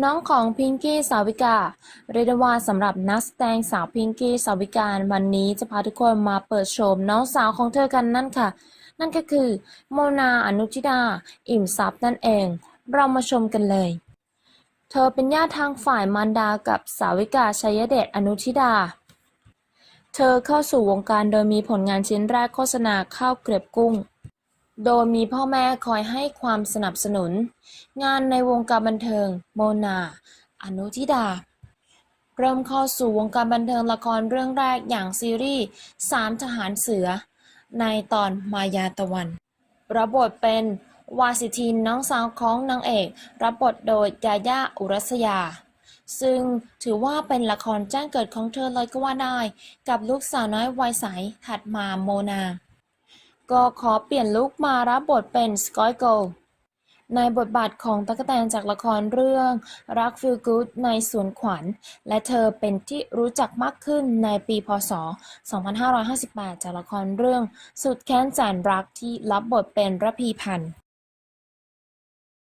น้องของพิงกี้สาวิกา เรียกได้ว่าสำหรับนักแสดงสาวพิงกี้สาวิกาวันนี้จะพาทุกคนมาเปิดโฉมน้องสาวของเธอกันนั่นค่ะ นั่นก็คือ โมนาอนุชิดา อิ่มทรัพย์นั่นเอง เรามาชมกันเลย เธอเป็นญาติทางฝ่ายมารดากับสาวิกาชัยเดชอนุชิดา เธอเข้าสู่วงการโดยมีผลงานชิ้นแรกโฆษณาข้าวเกรียบกุ้ง โดยมีพ่อแม่คอยให้ความสนับสนุน งานในวงการบันเทิง โมนา อนุทิดา เริ่มเข้าสู่วงการบันเทิงละครเรื่องแรกอย่างซีรีส์สามทหารเสือ ในตอนมายาตะวัน รับบทเป็นวาสิทินน้องสาวของนางเอก รับบทโดยยาย่าอุรัสยา ซึ่งถือว่าเป็นละครแจ้งเกิดของเธอเลยก็ว่าได้ กับลูกสาวน้อยวัยใสถัดมาโมนา ก็ขอเปลี่ยนลุคมารับบทเป็นสกอยโกในบทบาทของตะกแตนจากละครเรื่องรักฟิลกูดในสวนขวัญ และเธอเป็นที่รู้จักมากขึ้นในปีพศ 2558 จากละครเรื่องสุดแค้นแสนรักที่รับบทเป็นระพีพันธ์